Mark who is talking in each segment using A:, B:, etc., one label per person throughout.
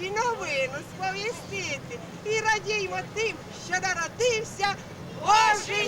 A: і новину сповістити. І радіймо тим, що народився Божий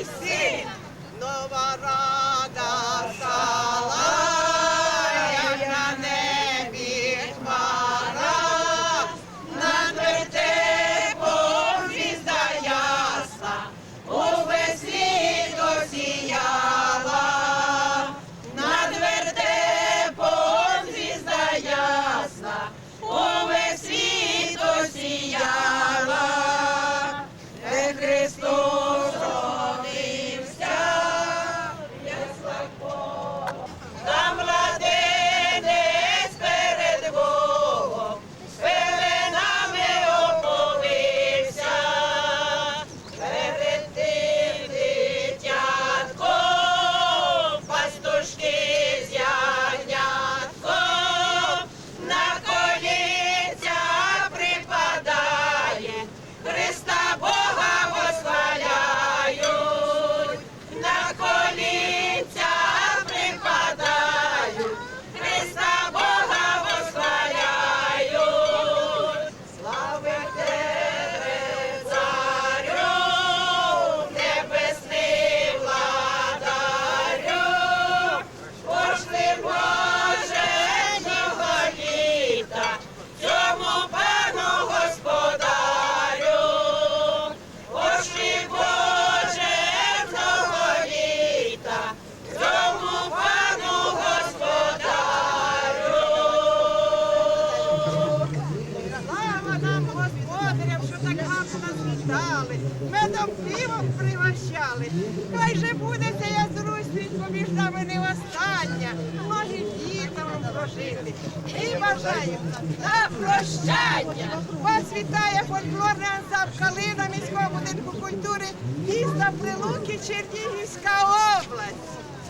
A: пригощали. Хай же буде ця зручність поміж нами не остання, може дітям прожити. І бажаю на прощання. Вас вітає фольклорний ансамбль Калина міського будинку культури міста Прилуки, Чернігівська область.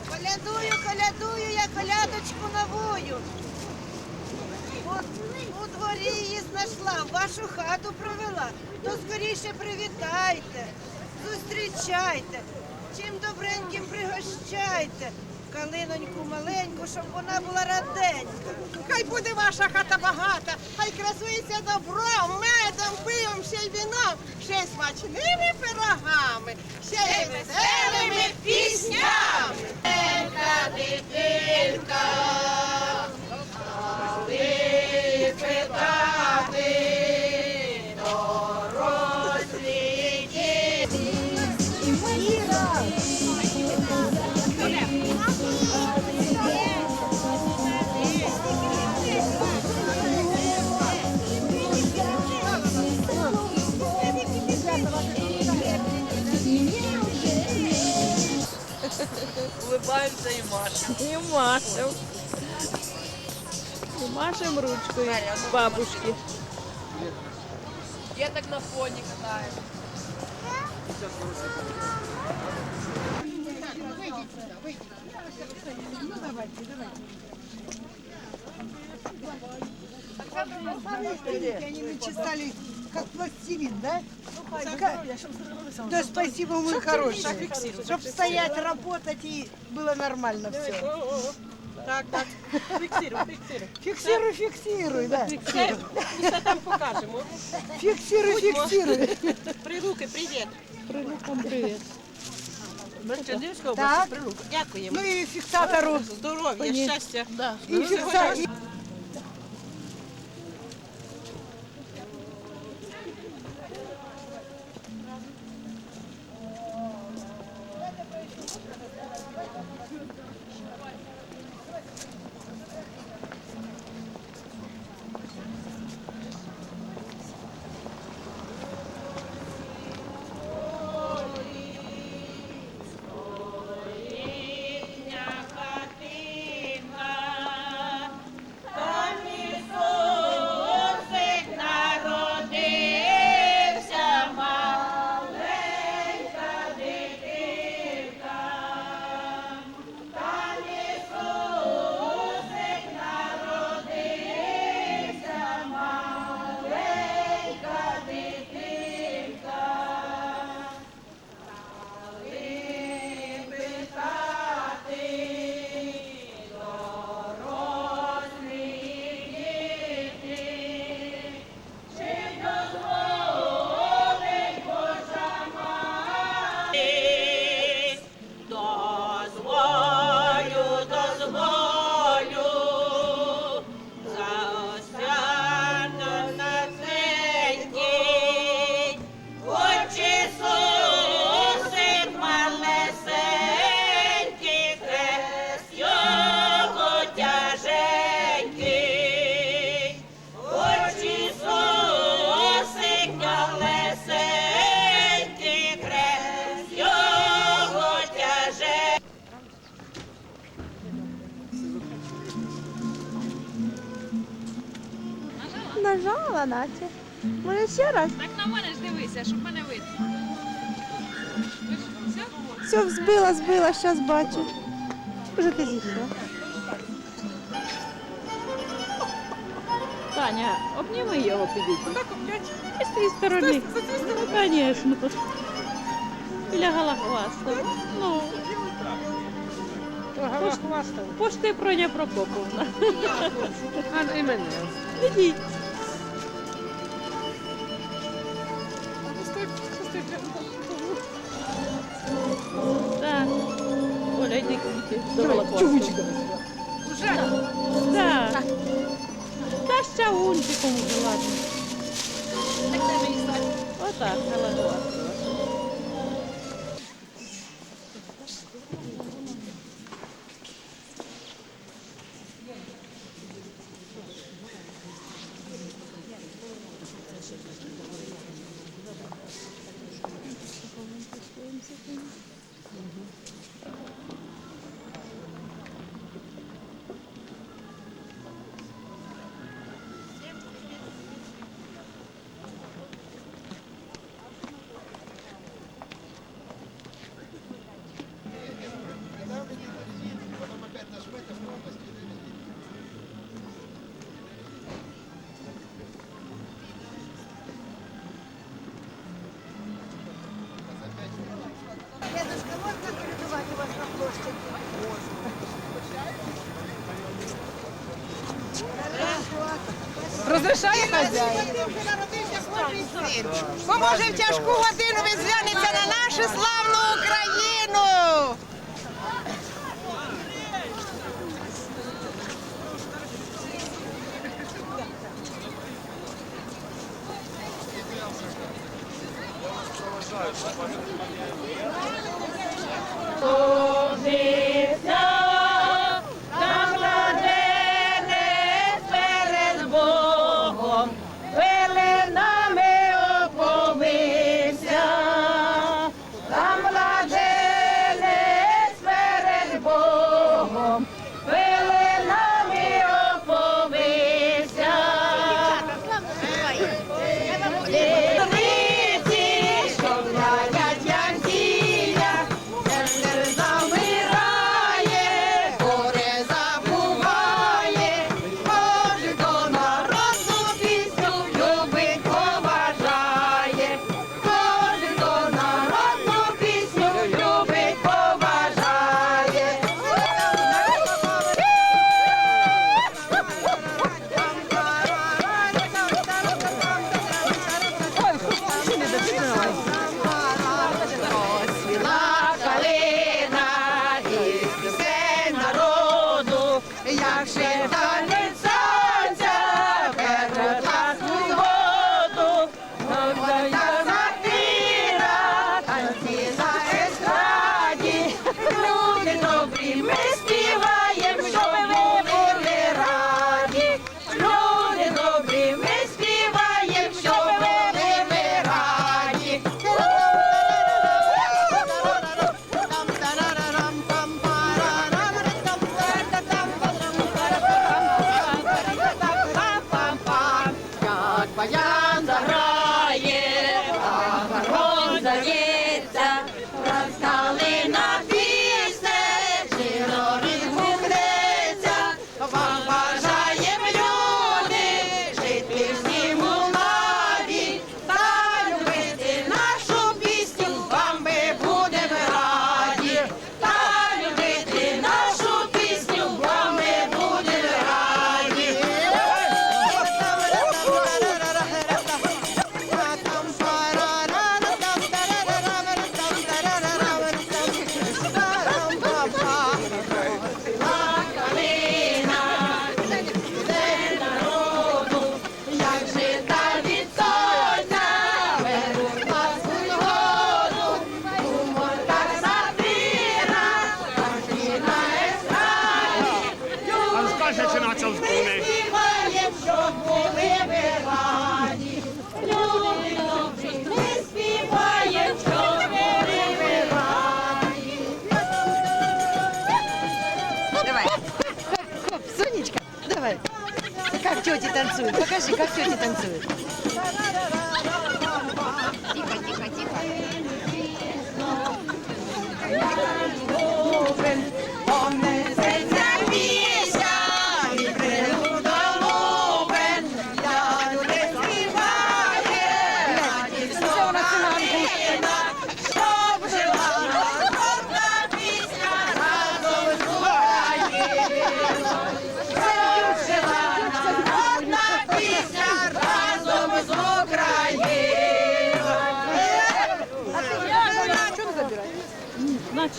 B: Колядую, колядую, я колядочку новую. У дворі її знайшла, вашу хату провела. То скоріше привітайте, зустрічайте, чим добреньким пригощайте. Калиноньку маленьку, щоб вона була раденька.
A: Хай буде ваша хата багата, хай красується добром, медом, пивом, ще й віном, ще й смачними пирогами, ще й веселими піснями. Дитинка, дитинка,
C: улыбаемся и машем.
D: И машем. И машем ручкой бабушки.
C: Я так на фоне катаю. Ну давайте, давайте.
E: Они начесали как пластилин, да? Да спасибо, мой хороший. Чтоб стоять, работать и было нормально все.
C: Так, так. Фиксируй, фиксируй.
E: Фиксируй, фиксируй, да.
C: Все, все там покажемо.
E: Фиксируй, фиксируй.
C: Прилуки, привіт.
D: Прилукам привіт.
C: Чернігівська
E: Так.
C: область, Прилуки. Дякуємо.
E: Ну и фиксатору.
C: Здоров'я, щастя. Да.
E: И фиксатору.
D: Наче. Може ще раз?
F: Так на мене ж дивися, щоб мене видно. Все?
D: Все, збила, збила, зараз бачу. Вже ти зійшла. Таня, обніми його підійти.
C: Так, опять.
D: З тієї сторони. Ну, звісно. Біля Галахваста. Ну, пошти Проня Прокоповна.
C: А, і мене.
D: Ідіть. Ще унчиком вже.
F: Так тебе і стати?
D: Отак, Галахваста.
A: Розрішає хазяїн. Поможе в тяжку годину, ви зглянете на нашу славну Україну. Як remix. Танцюють? Покажи, как тети танцуют. Тихо, тихо, тихо.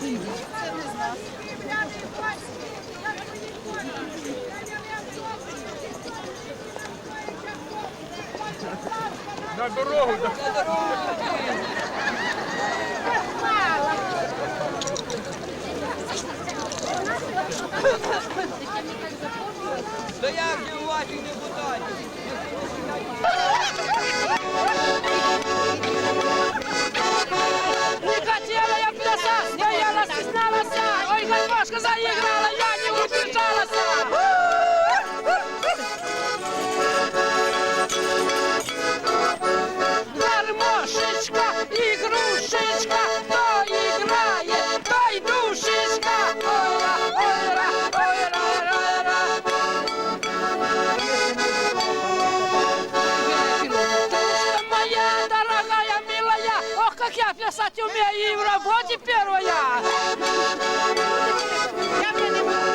C: Не как я писать умею и в работе первая.
B: Добрий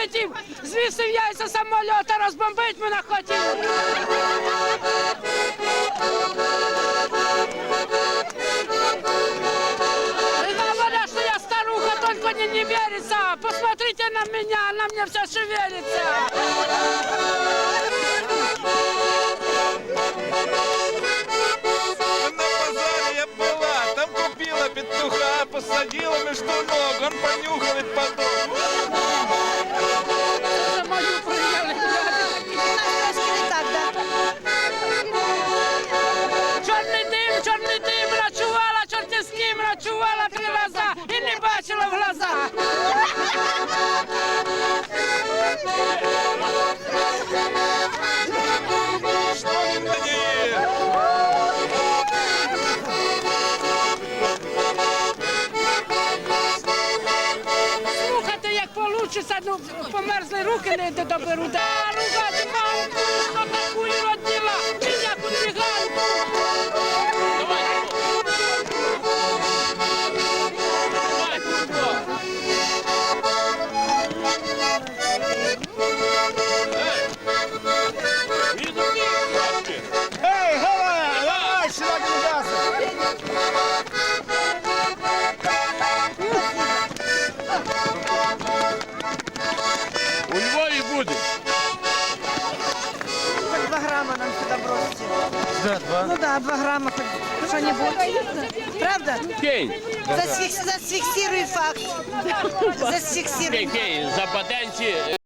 C: полетів. Звісив яйця самольота, розбомбить мене хотів. Говорят, что я старуха, только не, не верится. Посмотрите на меня, на мне все шевелится.
G: На купила петуха, посадила между ног, он понюхал и.
C: За. Чорний дим, чорний дим, ночувала, чорти з ним, ночувала три рази і не бачила в глаза. Получиться, ну померзли руки не доберу. Да, рука, мамку, на таку родила,
G: Да, два.
E: Ну да, два грамма что-нибудь. Правда?
H: Кейн,
E: Засфикс- Зафиксируй факт. Зафиксируй.
H: Кейн, за патенті